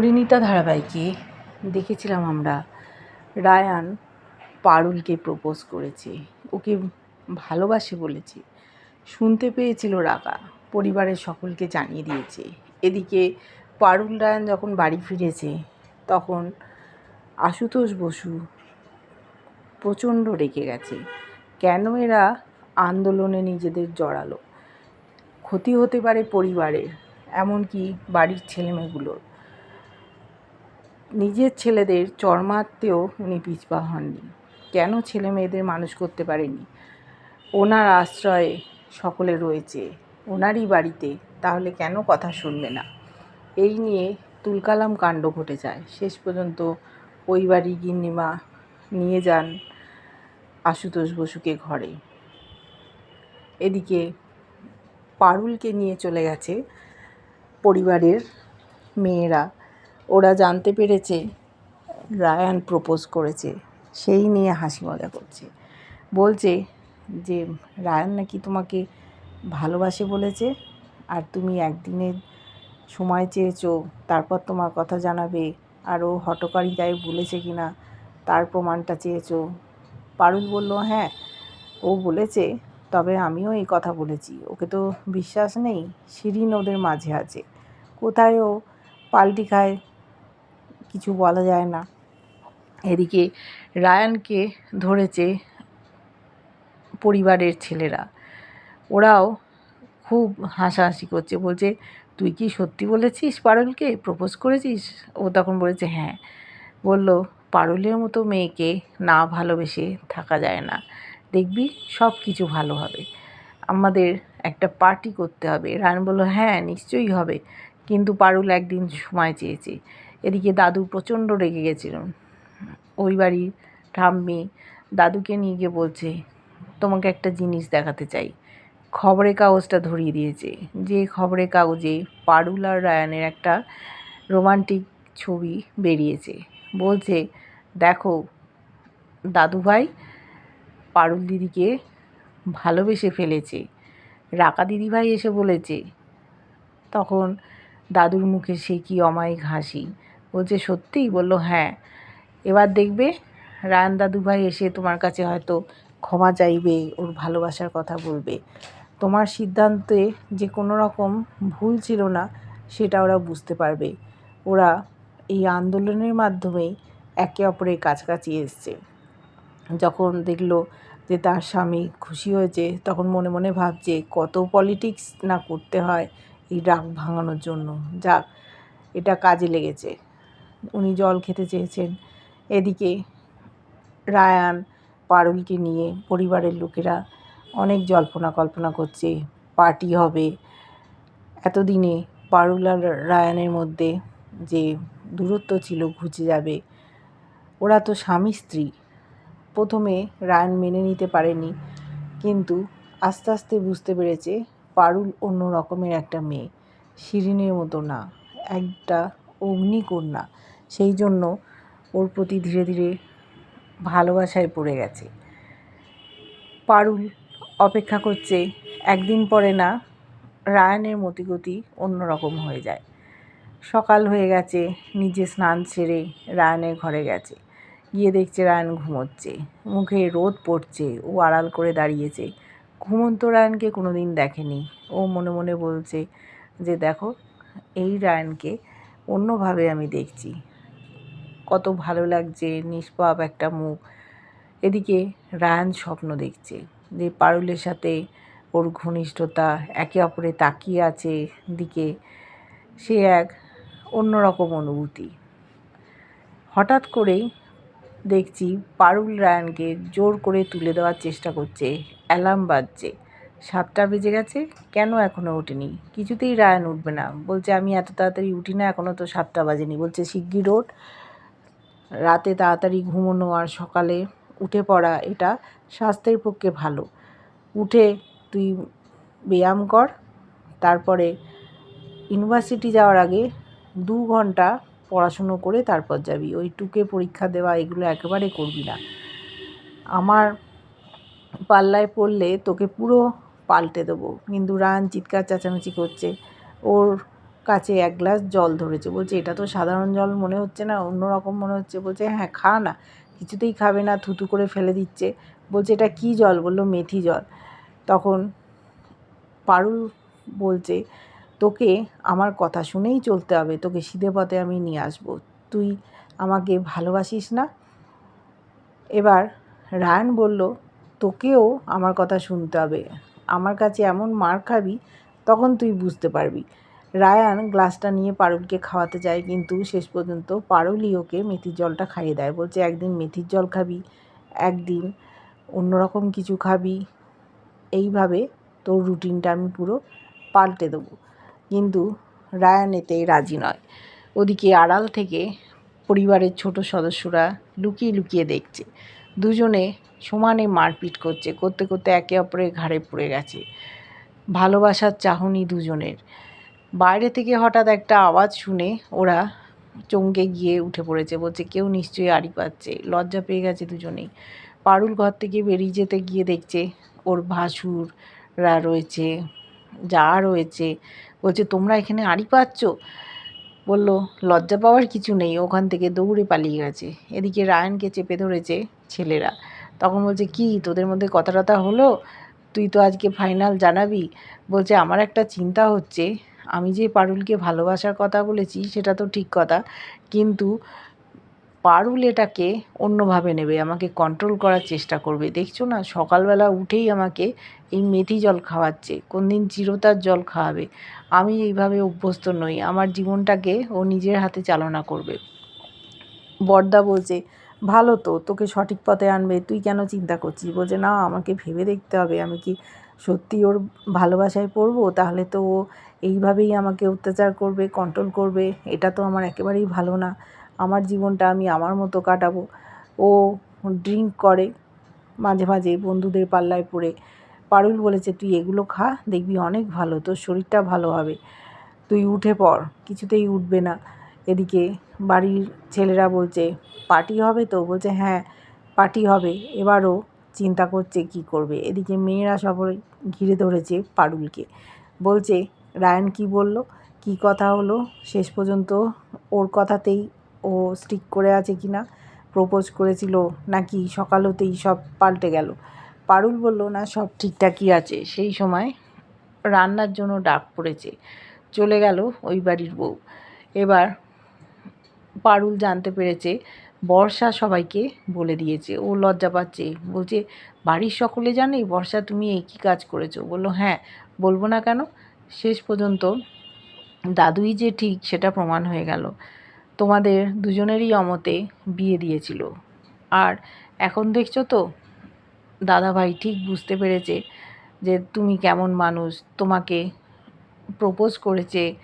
পরিণীতা ধারাবাহিকে দেখেছিলাম আমরা, রায়ান পারুলকে প্রপোজ করেছে। ওকে ভালোবাসে বলেছে। শুনতে পেয়েছিল রাগা, পরিবারের সকলকে জানিয়ে দিয়েছে। এদিকে পারুল, রায়ান যখন বাড়ি ফিরেছে, তখন আশুতোষ বসু প্রচণ্ড রেগে গেছে। কেন এরা আন্দোলনে নিজেদের জড়ালো? ক্ষতি হতে পারে পরিবারের, এমনকি বাড়ির ছেলেমেয়েগুলোর। নিজের ছেলেদের চর্মাতেও উনি পিছপা হননি। কেন ছেলে মেয়েদের মানুষ করতে পারেনি? ওনার আশ্রয়ে সকলে রয়েছে, ওনারই বাড়িতে, তাহলে কেন কথা শুনবে না? এই নিয়ে তুলকালাম কাণ্ড ঘটে যায়। শেষ পর্যন্ত ওই বাড়ি গিন্নিমা নিয়ে যান আশুতোষ বসুকে ঘরে। এদিকে পারুলকে নিয়ে চলে গেছে পরিবারের মেয়েরা। ওরা জানতে পেরেছে, রায়ান প্রপোজ করেছে, সেই নিয়ে হাসি মজা করছে। বলছে যে, রায়ান নাকি তোমাকে ভালোবাসে বলেছে, আর তুমি একদিনের সময় চেয়েছো, তারপর তোমার কথা জানাবে, আর ও হটকারিতায় বলেছে কি না তার প্রমাণটা চেয়েছো। পারুল বলল হ্যাঁ ও বলেছে, তবে আমিও এই কথা বলেছি, ওকে তো বিশ্বাস নেই, শিরিন ওদের মাঝে আছে। কোথায় ও পাল্টি খায় কিছু বলা যায় না। এদিকে রায়ানকে ধরেছে পরিবারের ছেলেরা। ওরাও খুব হাসাহাসি করছে, বলছে, তুই কি সত্যি বলেছিস পারুলকে? প্রপোজ করেছিস? ও তখন বলেছে হ্যাঁ। বলল, পারুলের মতো মেয়েকে না ভালোবেসে থাকা যায় না। দেখবি, সব কিছু ভালো হবে। আমাদের একটা পার্টি করতে হবে। রায়ন বলল হ্যাঁ নিশ্চয়ই হবে। কিন্তু পারুল একদিন সময় চেয়েছে। এদিকে দাদু প্রচণ্ড রেগে গেছিল। ওই বাড়ির ঠাম্মি দাদুকে নিয়ে গিয়ে বলছে, তোমাকে একটা জিনিস দেখাতে চাই। খবরের কাগজটা ধরিয়ে দিয়েছে। যে খবরের কাগজে পারুল আর রায়ানের একটা রোমান্টিক ছবি বেরিয়েছে। বলছে, দেখো দাদুভাই পারুল দিদিকে ভালোবেসে ফেলেছে। রাকা দিদিভাই এসে বলেছে। তখন দাদুর মুখে সে কি অমায়িক হাসি। বলছে সত্যিই বলল হ্যাঁ এবার দেখবে রায়ন দাদুভাই এসে তোমার কাছে হয়তো ক্ষমা চাইবে, ওর ভালোবাসার কথা বলবে। তোমার সিদ্ধান্তে যে কোনো রকম ভুল ছিল না, সেটা ওরা বুঝতে পারবে। ওরা এই আন্দোলনের মাধ্যমেই একে অপরের কাছাকাছি এসছে। যখন দেখল যে তার স্বামী খুশি হয়েছে, তখন মনে মনে ভাবছে কত পলিটিক্স না করতে হয় এই রাগ ভাঙানোর জন্য। যাক, এটা কাজে লেগেছে। উনি জল খেতে চেয়েছেন। এদিকে রায়ান, পারুলকে নিয়ে পরিবারের লোকেরা অনেক জল্পনা কল্পনা করছে, পার্টি হবে। এতদিনে পারুল আর রায়ানের মধ্যে যে দূরত্ব ছিল ঘুচে যাবে, ওরা তো স্বামী স্ত্রী। প্রথমে রায়ান মেনে নিতে পারেনি, কিন্তু আস্তে আস্তে বুঝতে পেরেছে পারুল অন্য রকমের একটা মেয়ে, শিরিনের মতো না, একটা অগ্নিকন্যা। সেই জন্য ওর প্রতি ধীরে ধীরে ভালোবাসায় পড়ে গেছে। পারুল অপেক্ষা করছে, একদিন পরে না, রায়ানের মতিগতি অন্যরকম হয়ে যায়। সকাল হয়ে গেছে, নিজে স্নান সেরে রায়ানের ঘরে গেছে। গিয়ে দেখছে রায়ান ঘুমোচ্ছে, মুখে রোদ পড়ছে, ও আড়াল করে দাঁড়িয়েছে। ঘুমন্ত রায়ানকে কোনো দিন দেখেনি। ও মনে মনে বলছে যে, দেখো, এই রায়ানকে অন্যভাবে আমি দেখছি। কত ভালো লাগছে, নিষ্পাপ একটা মুখ। এদিকে রায়ান স্বপ্ন দেখছে যে পারুলের সাথে ওর ঘনিষ্ঠতা একে অপরে তাকিয়ে আছে, দিকে সে এক অন্যরকম অনুভূতি। হঠাৎ করেই দেখছি পারুল রায়ানকে জোর করে তুলে দেওয়ার চেষ্টা করছে, অ্যালার্ম বাজছে। সাতটা বেজে গেছে, কেন এখনও ওঠেনি? কিছুতেই রায়ান উঠবে না। বলছে, আমি এত তাড়াতাড়ি উঠি না এখনও তো সাতটা বাজেনি। বলছে শিগগির ওঠ। রাতে তাড়াতাড়ি ঘুমোনো আর সকালে উঠে পড়া এটা স্বাস্থ্যের পক্ষে ভালো। উঠে তুই ব্যায়াম কর, তারপরে ইউনিভার্সিটি যাওয়ার আগে দু ঘণ্টা পড়াশুনো করে তারপর যাবি। ওই টুকে পরীক্ষা দেওয়া এগুলো একেবারে করবি না। আমার পাল্লায় পড়লে তোকে পুরো পাল্টে দেবো। কিন্তু রান চিৎকার, চেঁচামেচি করছে। ওর কাছে এক গ্লাস জল ধরেছে। বলছে, এটা তো সাধারণ জল মনে হচ্ছে না, অন্যরকম মনে হচ্ছে। বলছে হ্যাঁ খা না, কিছুতেই খাবে না, থুতু করে ফেলে দিচ্ছে। বলছে, এটা কী জল? বলল, মেথি জল। তখন পারুল বলছে, তোকে আমার কথা শুনেই চলতে হবে, তোকে সিধে পথে আমি নিয়ে আসব। তুই আমাকে ভালোবাসিস না? এবার রায়ন বলল, তোকেও আমার কথা শুনতে হবে। আমার কাছে এমন মার খাবি, তখন তুই বুঝতে পারবি। রায়ান গ্লাসটা নিয়ে পারুলকে খাওয়াতে যায়, কিন্তু শেষ পর্যন্ত পারুলই ওকে মেথির জলটা খাইয়ে দেয়। বলছে, একদিন মেথির জল খাবি, একদিন অন্যরকম কিছু খাবি। এইভাবে তোর রুটিনটা আমি পুরো পাল্টে দেবো। কিন্তু রায়ান এতে রাজি নয়। ওদিকে আড়াল থেকে পরিবারের ছোট সদস্যরা লুকিয়ে লুকিয়ে দেখছে। দুজনে সমানে মারপিট করছে, করতে করতে একে অপরের ঘাড়ে পড়ে গেছে। ভালোবাসার চাহনি দুজনের। বাইরে থেকে হঠাৎ একটা আওয়াজ শুনে ওরা চমকে গিয়ে উঠে পড়েছে। বলছে, কেউ নিশ্চয়ই আড়ি পাচ্ছে। লজ্জা পেয়ে গেছে দুজনেই। পারুল ঘর থেকে বেরিয়ে যেতে গিয়ে দেখছে, ওর ভাসুররা রয়েছে, যা রয়েছে। বলছে, তোমরা এখানে আড়ি পাচ্ছ? বলল, লজ্জা পাওয়ার কিছু নেই। ওখান থেকে দৌড়ে পালিয়ে গেছে। এদিকে রায়নকে চেপে ধরেছে ছেলেরা। তখন বলছে, কি, তোদের মধ্যে কথা টথা হলো? তুই তো আজকে ফাইনাল জানাবি? বলছে, আমার একটা চিন্তা হচ্ছে। আমি যে পারুলকে ভালোবাসার কথা বলেছি, সেটা তো ঠিক কথা। কিন্তু পারুল এটাকে অন্যভাবে নেবে, আমাকে কন্ট্রোল করার চেষ্টা করবে। দেখছ না, সকালবেলা উঠেই আমাকে এই মেথি জল খাওয়াচ্ছে। কোন দিন চিরতার জল খাওয়াবে। আমি এইভাবে অভ্যস্ত নই। আমার জীবনটাকে ও নিজের হাতে চালনা করবে। বর্দা বলছে, ভালো তো, তোকে সঠিক পথে আনবে। তুই কেন চিন্তা করছিস? বলছে, না, আমাকে ভেবে দেখতে হবে। আমি কি সত্যি ওর ভালোবাসায় পড়ব? তাহলে তো ও এইভাবেই আমাকে অত্যাচার করবে কন্ট্রোল করবে, এটা তো আমার একেবারেই ভালো না। আমার জীবনটা আমি আমার মতো কাটাবো। ও ড্রিঙ্ক করে মাঝে মাঝে বন্ধুদের পাল্লায় পড়ে। পারুল বলেছে, তুই এগুলো খা, দেখবি অনেক ভালো, তোর শরীরটা ভালো হবে। তুই উঠে পড়, কিছুতেই উঠবে না। এদিকে বাড়ির ছেলেরা বলছে, পার্টি হবে তো? বলছে হ্যাঁ পার্টি হবে। এবারও চিন্তা করছে কি করবে। এদিকে মেয়েরা সবাই ঘিরে ধরেছে পারুলকে। বলছে রায়ন কি বলল? কি কথা হলো? শেষ পর্যন্ত ওর কথাতেই ও স্টিক করে আছে কি না? প্রপোজ করেছিল নাকি সকাল হতেই সব পাল্টে গেল? পারুল বলল, না, সব ঠিকঠাকই আছে। সেই সময় রান্নার জন্য ডাক পড়েছে। চলে গেল ওই বাড়ির বউ। এবার পারুল জানতে পেরেছে, বর্ষা সবাইকে বলে দিয়েছে। ও লজ্জা পাচ্ছে। বলছে, বাড়ির সকলে জানে বর্ষা তুমি এই কী কাজ করেছ? বলল হ্যাঁ বলব না কেন? শেষ পর্যন্ত দাদুই যে ঠিক সেটা প্রমাণ হয়ে গেল। তোমাদের দুজনেরই অমতে বিয়ে দিয়েছিল। আর এখন দেখছ তো, দাদাভাই ঠিক বুঝতে পেরেছে যে তুমি কেমন মানুষ, তোমাকে প্রপোজ করেছে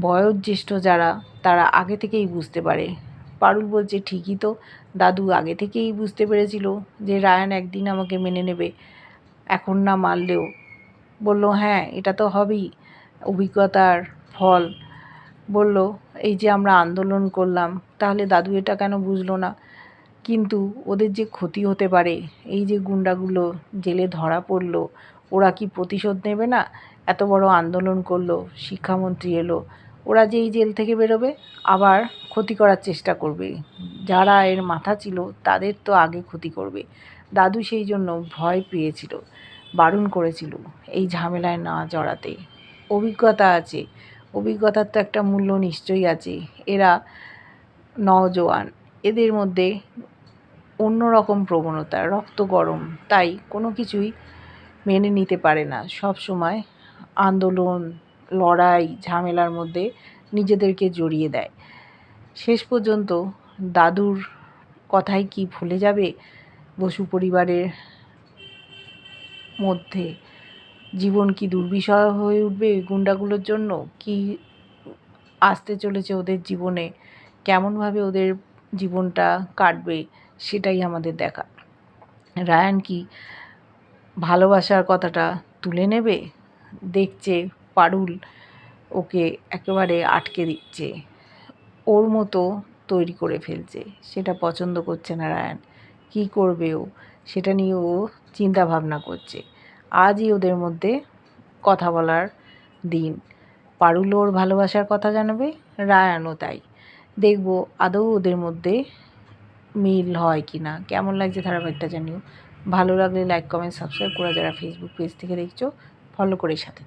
বয়োজ্যেষ্ঠ যারা, তারা আগে থেকেই বুঝতে পারে। পারুল বলছে, ঠিকই তো, দাদু আগে থেকেই বুঝতে পেরেছিল যে রায়ান একদিন আমাকে মেনে নেবে। এখন না মারলেও বলল হ্যাঁ এটা তো হবেই, অভিজ্ঞতার ফল। বলল, এই যে আমরা আন্দোলন করলাম, তাহলে দাদু এটা কেন বুঝলো না? কিন্তু ওদের যে ক্ষতি হতে পারে, এই যে গুন্ডাগুলো জেলে ধরা পড়ল, ওরা কি প্রতিশোধ নেবে না? এত বড় আন্দোলন করল, শিক্ষামন্ত্রী এলো, ওরা যে এই জেল থেকে বেরোবে, আবার ক্ষতি করার চেষ্টা করবে। যারা এর মাথা ছিল, তাদের তো আগে ক্ষতি করবে। দাদু সেই জন্য ভয় পেয়েছিল। বারণ করেছিল এই ঝামেলায় না জড়াতে। অভিজ্ঞতা আছে, অভিজ্ঞতার তো একটা মূল্য নিশ্চয়ই আছে। এরা নজওয়ান এদের মধ্যে অন্যরকম প্রবণতা, রক্ত গরম, তাই কোনো কিছুই মেনে নিতে পারে না। সব সময় আন্দোলন, লড়াই, ঝামেলার মধ্যে নিজেদেরকে জড়িয়ে দেয়। শেষ পর্যন্ত দাদুর কথাই কি ভুলে যাবে? বসু পরিবারের মধ্যে। জীবন কি দুর্বিষহ হয়ে উঠবে গুন্ডাগুলোর জন্য? কি আসতে চলেছে ওদের জীবনে? কেমনভাবে ওদের জীবনটা কাটবে সেটাই আমাদের দেখা। রায়ান কি ভালোবাসার কথাটা তুলে নেবে? দেখছে পারুল ওকে একেবারে আটকে দিচ্ছে। ওর মতো তৈরি করে ফেলছে। সেটা পছন্দ করছে না রায়ান। কী করবে ও? সেটা নিয়ে ও চিন্তা ভাবনা করছে। আজই ওদের মধ্যে কথা বলার দিন। পারুল ওর ভালোবাসার কথা জানাবে, রায়ানও তাই। দেখব আদৌ ওদের মধ্যে মিল হয় কি না কেমন লাগছে ধারাবাহিকটা জানিও। ভালো লাগলে লাইক কমেন্ট সাবস্ক্রাইব করে যারা ফেসবুক পেজ থেকে দেখছ ফলো করে সাথে